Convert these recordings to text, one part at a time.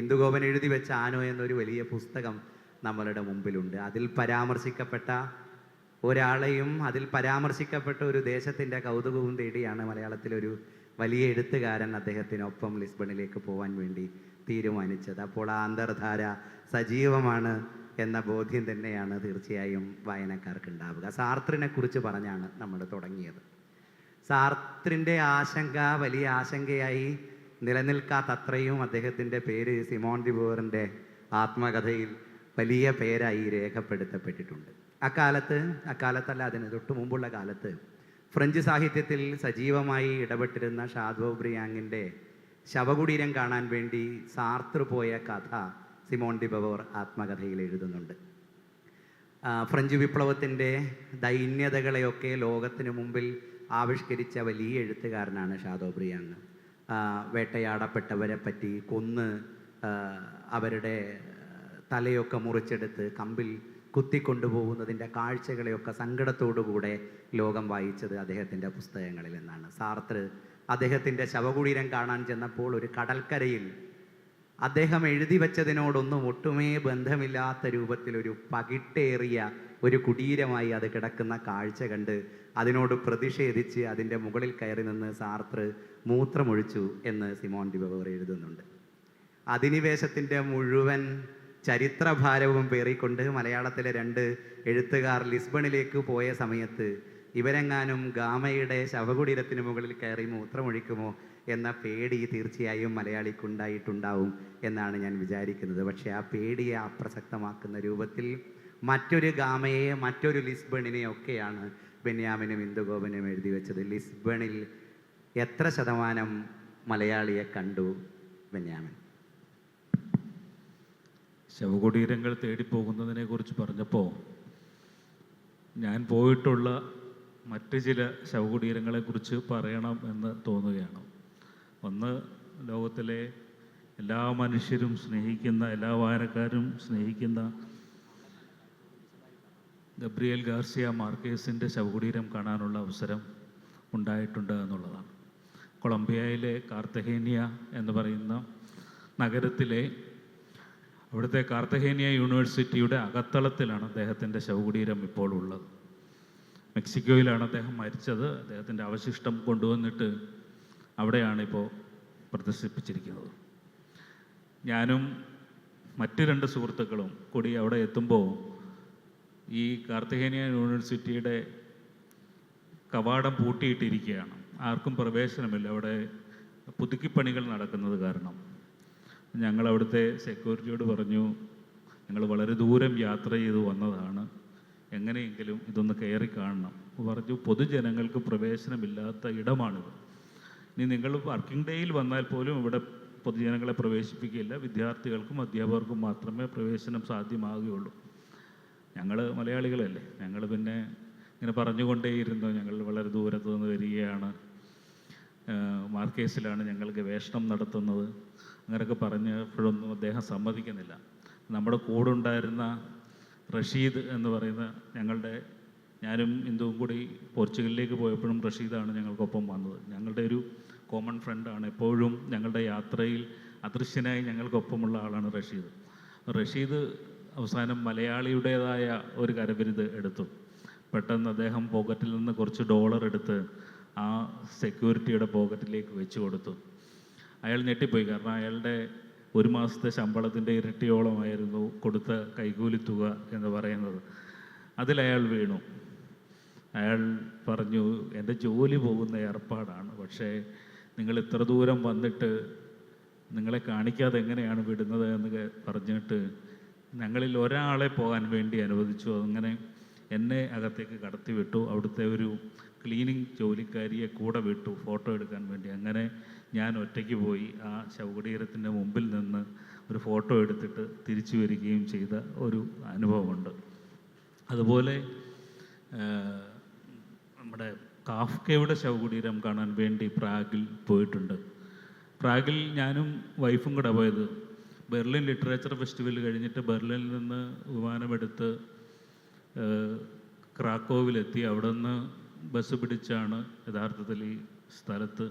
ഇന്ദുഗോപൻ എഴുതി വെച്ച ആനോ എന്നൊരു വലിയ പുസ്തകം നമ്മളുടെ മുമ്പിലുണ്ട്. അതിൽ പരാമർശിക്കപ്പെട്ട ഒരാളെയും അതിൽ പരാമർശിക്കപ്പെട്ട ഒരു ദേശത്തിന്റെ കൗതുകവും തേടിയാണ് മലയാളത്തിലൊരു വലിയ എഴുത്തുകാരൻ അദ്ദേഹത്തിനൊപ്പം ലിസ്ബണിലേക്ക് പോകാൻ വേണ്ടി തീരുമാനിച്ചത്. അപ്പോൾ ആ അന്തർധാര സജീവമാണ് എന്ന ബോധ്യം തന്നെയാണ് തീർച്ചയായും വായനക്കാർക്ക് ഉണ്ടാവുക സാർത്രിനെ കുറിച്ച് പറഞ്ഞാണ് നമ്മൾ തുടങ്ങിയത്. സാർത്രിന്റെ ആശങ്ക വലിയ ആശങ്കയായി നിലനിൽക്കാത്തത്രയും അദ്ദേഹത്തിന്റെ പേര് സിമോൺ ദിബോറിന്റെ ആത്മകഥയിൽ വലിയ പേരായി രേഖപ്പെടുത്തപ്പെട്ടിട്ടുണ്ട്. അക്കാലത്ത് അക്കാലത്തല്ല അതിന് തൊട്ട് മുമ്പുള്ള കാലത്ത് ഫ്രഞ്ച് സാഹിത്യത്തിൽ സജീവമായി ഇടപെട്ടിരുന്ന ഷാദോ ബ്രിയാങ്ങിന്റെ ശവകുടീരം കാണാൻ വേണ്ടി സാർത്ര പോയ കഥ സിമോൺ ഡിബവോർ ആത്മകഥയിൽ എഴുതുന്നുണ്ട്. ഫ്രഞ്ച് വിപ്ലവത്തിന്റെ ദൈന്യതകളെയൊക്കെ ലോകത്തിന് മുമ്പിൽ ആവിഷ്കരിച്ച വലിയ എഴുത്തുകാരനാണ് ഷാദോ ബ്രിയാങ്. വേട്ടയാടപ്പെട്ടവരെ പറ്റി കൊന്ന് അവരുടെ തലയൊക്കെ മുറിച്ചെടുത്ത് കമ്പിൽ കുത്തിക്കൊണ്ടുപോകുന്നതിന്റെ കാഴ്ചകളെയൊക്കെ സങ്കടത്തോടുകൂടെ ലോകം വായിച്ചത് അദ്ദേഹത്തിന്റെ പുസ്തകങ്ങളിൽ നിന്നാണ്. സാർത്ര അദ്ദേഹത്തിന്റെ ശവകുടീരം കാണാൻ ചെന്നപ്പോൾ ഒരു കടൽക്കരയിൽ അദ്ദേഹം എഴുതി വച്ചതിനോടൊന്നും ഒട്ടുമേ ബന്ധമില്ലാത്ത രൂപത്തിൽ ഒരു പകിട്ടേറിയ ഒരു കുടീരമായി അത് കിടക്കുന്ന കാഴ്ച കണ്ട് അതിനോട് പ്രതിഷേധിച്ച് അതിന്റെ മുകളിൽ കയറി നിന്ന് സാർത്ര മൂത്രമൊഴിച്ചു എന്ന് സിമോൺ ഡിബവർ എഴുതുന്നുണ്ട്. അധിനിവേശത്തിന്റെ മുഴുവൻ ചരിത്രഭാരവും പേറിക്കൊണ്ട് മലയാളത്തിലെ രണ്ട് എഴുത്തുകാർ ലിസ്ബണിലേക്ക് പോയ സമയത്ത് ഇവരെങ്ങാനും ഗാമയുടെ ശവകുടീരത്തിന് മുകളിൽ കയറി മൂത്രമൊഴിക്കുമോ എന്ന പേടി തീർച്ചയായും മലയാളിക്കുണ്ടായിട്ടുണ്ടാവും എന്നാണ് ഞാൻ വിചാരിക്കുന്നത്. പക്ഷേ ആ പേടിയെ അപ്രസക്തമാക്കുന്ന രൂപത്തിൽ മറ്റൊരു ഗാമയെ മറ്റൊരു ലിസ്ബണിനെയൊക്കെയാണ് ബെന്യാമിനും ഇന്ദുഗോപനും എഴുതി വെച്ചത്. ലിസ്ബണിൽ എത്ര ശതമാനം മലയാളിയെ കണ്ടു ബെന്യാമിൻ? ശവകുടീരങ്ങൾ തേടിപ്പോകുന്നതിനെ കുറിച്ച് പറഞ്ഞപ്പോൾ ഞാൻ പോയിട്ടുള്ള മറ്റ് ചില ശവകുടീരങ്ങളെക്കുറിച്ച് പറയണം എന്ന് തോന്നുകയാണ്. ഒന്ന് ലോകത്തിലെ എല്ലാ മനുഷ്യരും സ്നേഹിക്കുന്ന എല്ലാ വായനക്കാരും സ്നേഹിക്കുന്ന ഗബ്രിയേൽ ഗാർസിയ മാർക്കേസിന്റെ ശവകുടീരം കാണാനുള്ള അവസരം ഉണ്ടായിട്ടുണ്ട് എന്നുള്ളതാണ്. കൊളംബിയയിലെ കാർത്തഹേനിയ എന്ന് പറയുന്ന നഗരത്തിലെ അവിടുത്തെ കാർത്തഹേനിയ യൂണിവേഴ്സിറ്റിയുടെ അകത്തളത്തിലാണ് അദ്ദേഹത്തിന്റെ ശവകുടീരം ഇപ്പോൾ ഉള്ളത്. മെക്സിക്കോയിലാണ് അദ്ദേഹം മരിച്ചത്. അദ്ദേഹത്തിന്റെ അവശിഷ്ടം കൊണ്ടുവന്നിട്ട് അവിടെയാണ് ഇപ്പോൾ പ്രദർശിപ്പിച്ചിരിക്കുന്നത്. ഞാനും മറ്റു രണ്ട് സുഹൃത്തുക്കളും കൂടി അവിടെ എത്തുമ്പോൾ ഈ കാർത്തികേനിയ യൂണിവേഴ്സിറ്റിയുടെ കവാടം പൂട്ടിയിട്ടിരിക്കുകയാണ്. ആർക്കും പ്രവേശനമില്ല. അവിടെ പുതുക്കിപ്പണികൾ നടക്കുന്നത് കാരണം. ഞങ്ങൾ അവിടുത്തെ സെക്യൂരിറ്റിയോട് പറഞ്ഞു ഞങ്ങൾ വളരെ ദൂരം യാത്ര ചെയ്ത് വന്നതാണ്. എങ്ങനെയെങ്കിലും ഇതൊന്ന് കയറി കാണണം. പറഞ്ഞു പൊതുജനങ്ങൾക്ക് പ്രവേശനമില്ലാത്ത ഇടമാണിത്. ഇനി നിങ്ങൾ വർക്കിംഗ് ഡേയിൽ വന്നാൽ പോലും ഇവിടെ പൊതുജനങ്ങളെ പ്രവേശിപ്പിക്കില്ല വിദ്യാർത്ഥികൾക്കും അധ്യാപകർക്കും മാത്രമേ പ്രവേശനം സാധ്യമാകുകയുള്ളൂ. ഞങ്ങൾ മലയാളികളല്ലേ. ഞങ്ങൾ പിന്നെ ഇങ്ങനെ പറഞ്ഞുകൊണ്ടേയിരുന്നു. ഞങ്ങൾ വളരെ ദൂരത്ത് നിന്ന് വരികയാണ്. മാർക്കേസിലാണ് ഞങ്ങൾ ഗവേഷണം നടത്തുന്നത്. അങ്ങനെയൊക്കെ പറഞ്ഞപ്പോഴൊന്നും അദ്ദേഹം സമ്മതിക്കുന്നില്ല. നമ്മുടെ കൂടെ ഉണ്ടായിരുന്ന റഷീദ് എന്ന് പറയുന്ന ഞങ്ങളുടെ ഞാനും ഇന്ദുവും കൂടി പോർച്ചുഗലിലേക്ക് പോയപ്പോഴും റഷീദാണ് ഞങ്ങൾക്കൊപ്പം വന്നത്. ഞങ്ങളുടെ ഒരു കോമൺ ഫ്രണ്ടാണ്. എപ്പോഴും ഞങ്ങളുടെ യാത്രയിൽ അദൃശ്യനായി ഞങ്ങൾക്കൊപ്പമുള്ള ആളാണ് റഷീദ്. റഷീദ് അവസാനം മലയാളിയുടേതായ ഒരു കരവിരുത് എടുത്തു. പെട്ടെന്ന് അദ്ദേഹം പോക്കറ്റിൽ നിന്ന് കുറച്ച് ഡോളർ എടുത്ത് ആ സെക്യൂരിറ്റിയുടെ പോക്കറ്റിലേക്ക് വെച്ച് കൊടുത്തു. അയാൾ ഞെട്ടിപ്പോയി. കാരണം അയാളുടെ ഒരു മാസത്തെ ശമ്പളത്തിന്റെ ഇരട്ടിയോളമായിരുന്നു കൊടുത്ത കൈകൂലി തുക എന്ന് പറയുന്നത്. അതിലയാൾ വീണു. അയാൾ പറഞ്ഞു എന്റെ ജോലി പോകുന്ന ഏർപ്പാടാണ്. പക്ഷേ നിങ്ങൾ ഇത്ര ദൂരം വന്നിട്ട് നിങ്ങളെ കാണിക്കാതെ എങ്ങനെയാണ് വിടുന്നത്? എന്ന് പറഞ്ഞിട്ട് ഞങ്ങളിൽ ഒരാളെ പോകാൻ വേണ്ടി അനുവദിച്ചു. അങ്ങനെ എന്നെ അകത്തേക്ക് കടത്തി വിട്ടു അവിടുത്തെ ഒരു ക്ലീനിങ് ജോലിക്കാരിയെ കൂടെ വിട്ടു ഫോട്ടോ എടുക്കാൻ വേണ്ടി. അങ്ങനെ ഞാൻ ഒറ്റയ്ക്ക് പോയി. ആ ശവകുടീരത്തിന്റെ മുമ്പിൽ നിന്ന് ഒരു ഫോട്ടോ എടുത്തിട്ട് തിരിച്ചു വരികയും ചെയ്ത ഒരു അനുഭവമുണ്ട്. അതുപോലെ നമ്മുടെ കാഫ്കയുടെ ശവകുടീരം കാണാൻ വേണ്ടി പ്രാഗിൽ പോയിട്ടുണ്ട്. പ്രാഗിൽ ഞാനും വൈഫും കൂടെ പോയത് ബെർലിൻ ലിറ്ററേച്ചർ ഫെസ്റ്റിവൽ കഴിഞ്ഞിട്ട് ബെർലിനിൽ നിന്ന് വിമാനമെടുത്ത് ക്രാക്കോവിലെത്തി. അവിടെ നിന്ന് ബസ് പിടിച്ചാണ് യഥാർത്ഥത്തിൽ ഈ സ്ഥലത്ത്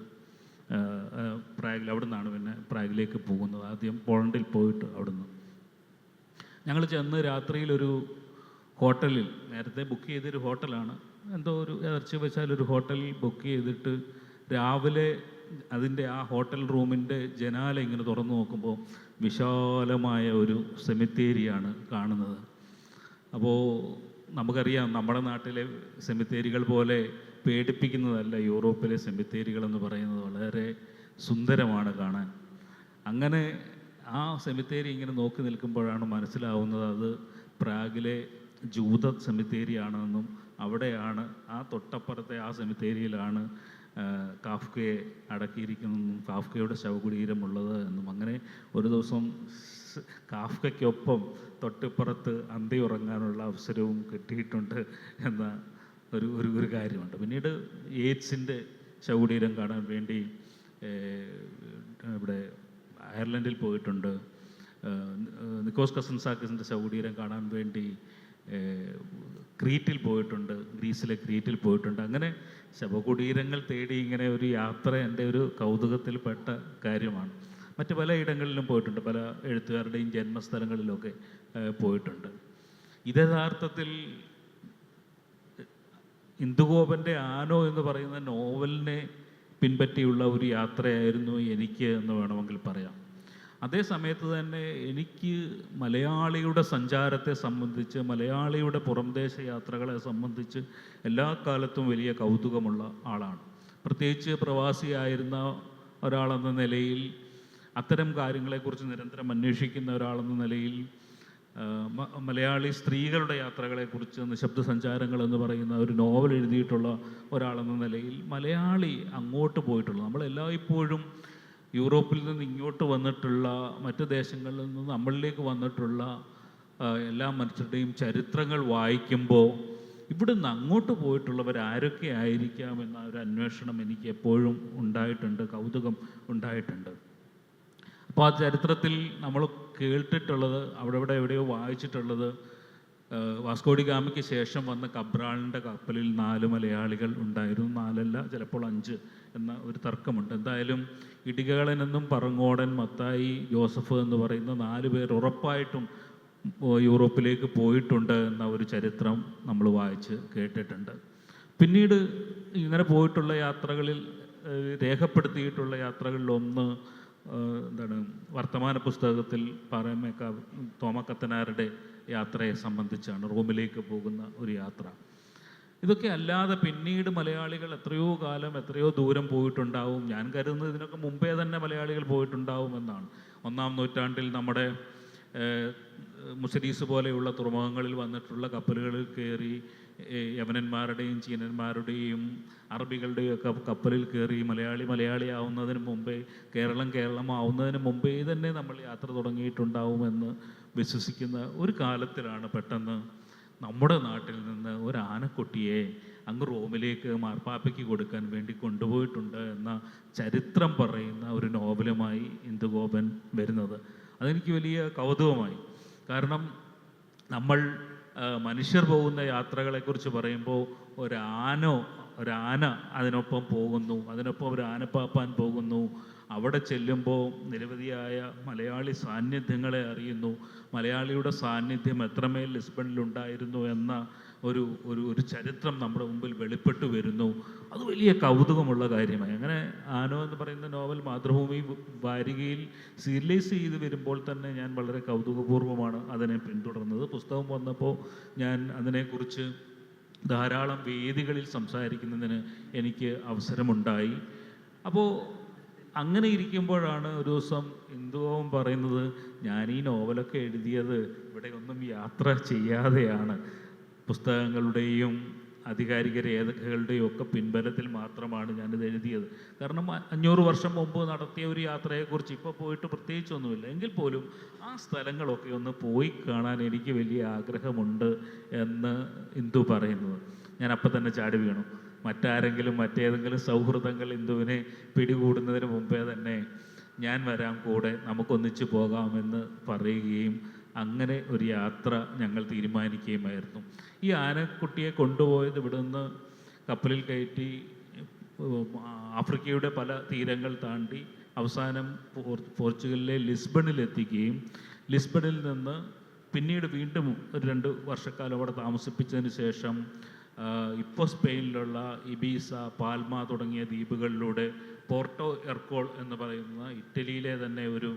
പ്രാഗിൽ അവിടെ നിന്നാണ് പിന്നെ പ്രാഗിലേക്ക് പോകുന്നത്. ആദ്യം പോളണ്ടിൽ പോയിട്ട് അവിടുന്ന്. ഞങ്ങൾ ചെന്ന് രാത്രിയിൽ ഒരു ഹോട്ടലിൽ നേരത്തെ ബുക്ക് ചെയ്തൊരു ഹോട്ടലാണ്. എന്തോ ഒരു ഇറച്ചി വെച്ചാൽ ഒരു ഹോട്ടലിൽ ബുക്ക് ചെയ്തിട്ട് രാവിലെ അതിന്റെ ആ ഹോട്ടൽ റൂമിന്റെ ജനാല ഇങ്ങനെ തുറന്നു നോക്കുമ്പോൾ വിശാലമായ ഒരു സെമിത്തേരിയാണ് കാണുന്നത്. അപ്പോൾ നമുക്കറിയാം നമ്മുടെ നാട്ടിലെ സെമിത്തേരികൾ പോലെ പേടിപ്പിക്കുന്നതല്ല യൂറോപ്പിലെ സെമിത്തേരികൾ എന്ന് പറയുന്നത്. വളരെ സുന്ദരമാണ് കാണാൻ. അങ്ങനെ ആ സെമിത്തേരി ഇങ്ങനെ നോക്കി നിൽക്കുമ്പോഴാണ് മനസ്സിലാവുന്നത് അത് പ്രാഗിലെ ജൂത സെമിത്തേരിയാണെന്നും അവിടെയാണ് ആ തൊട്ടപ്പുറത്തെ ആ സെമിത്തേരിയിലാണ് കാഫ്കയെ അടക്കിയിരിക്കുന്നു കാഫ്കയുടെ ശവകുടീരമുള്ളത് എന്നും. അങ്ങനെ ഒരു ദിവസം കാഫ്കയ്ക്കൊപ്പം തൊട്ടിപ്പുറത്ത് അന്തി ഉറങ്ങാനുള്ള അവസരവും കിട്ടിയിട്ടുണ്ട് എന്ന ഒരു ഒരു ഒരു കാര്യമുണ്ട്. പിന്നീട് എയ്ഡ്സിന്റെ ശവകുടീരം കാണാൻ വേണ്ടി ഇവിടെ അയർലൻഡിൽ പോയിട്ടുണ്ട്. നിക്കോസ് കസൻസാക്കിസിന്റെ ശവകുടീരം കാണാൻ വേണ്ടി ക്രീറ്റിൽ പോയിട്ടുണ്ട് ഗ്രീസിലെ ക്രീറ്റിൽ പോയിട്ടുണ്ട്. അങ്ങനെ ശവകുടീരങ്ങൾ തേടി ഇങ്ങനെ ഒരു യാത്ര എന്റെ ഒരു കൗതുകത്തിൽപ്പെട്ട കാര്യമാണ്. മറ്റ് പല ഇടങ്ങളിലും പോയിട്ടുണ്ട് പല എഴുത്തുകാരുടെയും ജന്മസ്ഥലങ്ങളിലൊക്കെ പോയിട്ടുണ്ട്. ഇത് യഥാർത്ഥത്തിൽ ഇന്ദുഗോപന്റെ ആനോ എന്ന് പറയുന്ന നോവലിനെ പിൻപറ്റിയുള്ള ഒരു യാത്രയായിരുന്നു എനിക്ക് എന്ന് വേണമെങ്കിൽ പറയാം. അതേ സമയത്ത് തന്നെ എനിക്ക് മലയാളിയുടെ സഞ്ചാരത്തെ സംബന്ധിച്ച് മലയാളിയുടെ പുറംദേശ യാത്രകളെ സംബന്ധിച്ച് എല്ലാ കാലത്തും വലിയ കൗതുകമുള്ള ആളാണ്. പ്രത്യേകിച്ച് പ്രവാസിയായിരുന്ന ഒരാളെന്ന നിലയിൽ അത്തരം കാര്യങ്ങളെക്കുറിച്ച് നിരന്തരം അന്വേഷിക്കുന്ന ഒരാളെന്ന നിലയിൽ മലയാളി സ്ത്രീകളുടെ യാത്രകളെക്കുറിച്ച് നിശബ്ദ സഞ്ചാരങ്ങൾ എന്ന് പറയുന്ന ഒരു നോവൽ എഴുതിയിട്ടുള്ള ഒരാളെന്ന നിലയിൽ മലയാളി അങ്ങോട്ട് പോയിട്ടുള്ള നമ്മളെല്ലായ്പ്പോഴും യൂറോപ്പിൽ നിന്ന് ഇങ്ങോട്ട് വന്നിട്ടുള്ള മറ്റ് ദേശങ്ങളിൽ നിന്ന് നമ്മളിലേക്ക് വന്നിട്ടുള്ള എല്ലാ മനുഷ്യരുടെയും ചരിത്രങ്ങൾ വായിക്കുമ്പോൾ ഇവിടുന്ന് അങ്ങോട്ട് പോയിട്ടുള്ളവർ ആരൊക്കെ ആയിരിക്കാം എന്ന ഒരു അന്വേഷണം എനിക്ക് എപ്പോഴും ഉണ്ടായിട്ടുണ്ട് കൗതുകം ഉണ്ടായിട്ടുണ്ട്. അപ്പോൾ ആ ചരിത്രത്തിൽ നമ്മൾ കേട്ടിട്ടുള്ളത് അവിടെ ഇവിടെ എവിടെയോ വായിച്ചിട്ടുള്ളത് വാസ്കോഡി ഗാമയ്ക്ക് ശേഷം വന്ന കബ്രാളിന്റെ കപ്പലിൽ നാല് മലയാളികൾ ഉണ്ടായിരുന്നു. നാലല്ല ചിലപ്പോൾ അഞ്ച് എന്ന ഒരു തർക്കമുണ്ട്. എന്തായാലും ഇടികേളൻ എന്നും പറങ്ങോടൻ മത്തായി ജോസഫ് എന്ന് പറയുന്ന നാല് പേർ ഉറപ്പായിട്ടും യൂറോപ്പിലേക്ക് പോയിട്ടുണ്ട് എന്ന ഒരു ചരിത്രം നമ്മൾ വായിച്ച് കേട്ടിട്ടുണ്ട്. പിന്നീട് ഇങ്ങനെ പോയിട്ടുള്ള യാത്രകളിൽ രേഖപ്പെടുത്തിയിട്ടുള്ള യാത്രകളിലൊന്ന് എന്താണ് വർത്തമാന പുസ്തകത്തിൽ പാറമേക്ക തോമക്കത്തനാരുടെ യാത്രയെ സംബന്ധിച്ചാണ് റോമിലേക്ക് പോകുന്ന ഒരു യാത്ര. ഇതൊക്കെ അല്ലാതെ പിന്നീട് മലയാളികൾ എത്രയോ കാലം എത്രയോ ദൂരം പോയിട്ടുണ്ടാവും. ഞാൻ കരുതുന്നത് ഇതിനൊക്കെ മുമ്പേ തന്നെ മലയാളികൾ പോയിട്ടുണ്ടാവും എന്നാണ്. ഒന്നാം നൂറ്റാണ്ടിൽ നമ്മുടെ മുസരീസ് പോലെയുള്ള തുറമുഖങ്ങളിൽ വന്നിട്ടുള്ള കപ്പലുകളിൽ കയറി യവനന്മാരുടെയും ചീനന്മാരുടെയും അറബികളുടെയും ഒക്കെ കപ്പലിൽ കയറി മലയാളി മലയാളിയാവുന്നതിന് മുമ്പേ കേരളം കേരളമാവുന്നതിന് മുമ്പേ തന്നെ നമ്മൾ യാത്ര തുടങ്ങിയിട്ടുണ്ടാവുമെന്ന് വിശ്വസിക്കുന്ന ഒരു കാലത്തിലാണ് പെട്ടെന്ന് നമ്മുടെ നാട്ടിൽ നിന്ന് ഒരു ആനക്കുട്ടിയെ അങ്ങ് റോമിലേക്ക് മാർപ്പാപ്പയ്ക്ക് കൊടുക്കാൻ വേണ്ടി കൊണ്ടുപോയിട്ടുണ്ട് എന്ന ചരിത്രം പറയുന്ന ഒരു നോവലുമായി ഇന്ദുഗോപൻ വരുന്നത്. അതെനിക്ക് വലിയ കൗതുകമായി. കാരണം നമ്മൾ മനുഷ്യർ പോകുന്ന യാത്രകളെക്കുറിച്ച് പറയുമ്പോൾ ഒരാനോ ഒരാന അതിനൊപ്പം പോകുന്നു അതിനൊപ്പം ഒരു ആനപ്പാപ്പാൻ പോകുന്നു. അവിടെ ചെല്ലുമ്പോൾ നിരവധിയായ മലയാളി സാന്നിധ്യങ്ങളെ അറിയുന്നു. മലയാളിയുടെ സാന്നിധ്യം എത്രമേൽ ലിസ്ബണിലുണ്ടായിരുന്നു എന്ന ഒരു ഒരു ഒരു ചരിത്രം നമ്മുടെ മുമ്പിൽ വെളിപ്പെട്ടു വരുന്നു. അത് വലിയ കൗതുകമുള്ള കാര്യമായി. അങ്ങനെ ആനോ എന്ന് പറയുന്ന നോവൽ മാതൃഭൂമി വാരികയിൽ സീരിയലൈസ് ചെയ്ത് വരുമ്പോൾ തന്നെ ഞാൻ വളരെ കൗതുകപൂർവമാണ് അതിനെ പിന്തുടർന്നത്. പുസ്തകം വന്നപ്പോൾ ഞാൻ അതിനെക്കുറിച്ച് ധാരാളം വേദികളിൽ സംസാരിക്കുന്നതിന് എനിക്ക് അവസരമുണ്ടായി. അപ്പോൾ അങ്ങനെ ഇരിക്കുമ്പോഴാണ് ഒരു ദിവസം ഇന്ദുവും പറയുന്നത് ഞാൻ ഈ നോവലൊക്കെ എഴുതിയത് ഇവിടെ ഒന്നും യാത്ര ചെയ്യാതെയാണ്. പുസ്തകങ്ങളുടെയും ആധികാരിക രേഖകളുടെയും ഒക്കെ പിൻബലത്തിൽ മാത്രമാണ് ഞാനിത് എഴുതിയത്. കാരണം അഞ്ഞൂറ് വർഷം മുമ്പ് നടത്തിയ ഒരു യാത്രയെക്കുറിച്ച് ഇപ്പോൾ പോയിട്ട് പ്രത്യേകിച്ചൊന്നുമില്ല. എങ്കിൽ പോലും ആ സ്ഥലങ്ങളൊക്കെ ഒന്ന് പോയി കാണാൻ എനിക്ക് വലിയ ആഗ്രഹമുണ്ട് എന്ന് ഇന്ദു പറയുന്നത്. ഞാൻ അപ്പം തന്നെ ചാടി വീണു. മറ്റാരെങ്കിലും മറ്റേതെങ്കിലും സൗഹൃദങ്ങൾ ഇന്ദുവിനെ പിടികൂടുന്നതിന് മുമ്പേ തന്നെ ഞാൻ വരാം കൂടെ നമുക്കൊന്നിച്ച് പോകാമെന്ന് പറയുകയും അങ്ങനെ ഒരു യാത്ര ഞങ്ങൾ തീരുമാനിക്കുകയുമായിരുന്നു. ഈ ആനക്കുട്ടിയെ കൊണ്ടുപോയത് ഇവിടുന്ന് കപ്പലിൽ കയറ്റി ആഫ്രിക്കയുടെ പല തീരങ്ങൾ താണ്ടി അവസാനം പോർച്ചുഗലിലെ ലിസ്ബണിൽ എത്തിക്കുകയും ലിസ്ബണിൽ നിന്ന് പിന്നീട് വീണ്ടും ഒരു രണ്ട് വർഷക്കാലം അവിടെ താമസിപ്പിച്ചതിന് ശേഷം ഇപ്പോൾ സ്പെയിനിലുള്ള ഇബീസ പാൽമ തുടങ്ങിയ ദ്വീപുകളിലൂടെ പോർട്ടോ എർക്കോൾ എന്ന് പറയുന്ന ഇറ്റലിയിലെ തന്നെ ഒരു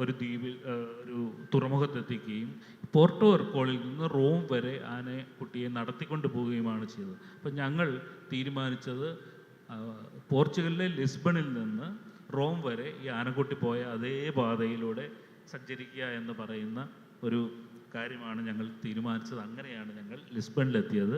ഒരു ദ്വീപിൽ ഒരു തുറമുഖത്തെത്തിക്കുകയും പോർട്ടോ എർക്കോളിൽ നിന്ന് റോം വരെ ആനെ കുട്ടിയെ നടത്തിക്കൊണ്ട് പോവുകയുമാണ് ചെയ്തത്. അപ്പം ഞങ്ങൾ തീരുമാനിച്ചത് പോർച്ചുഗലിലെ ലിസ്ബണിൽ നിന്ന് റോം വരെ ഈ ആനക്കുട്ടി പോയ അതേ പാതയിലൂടെ സഞ്ചരിക്കുക എന്ന് പറയുന്ന ഒരു കാര്യമാണ് ഞങ്ങൾ തീരുമാനിച്ചത്. അങ്ങനെയാണ് ഞങ്ങൾ ലിസ്ബണിലെത്തിയത്.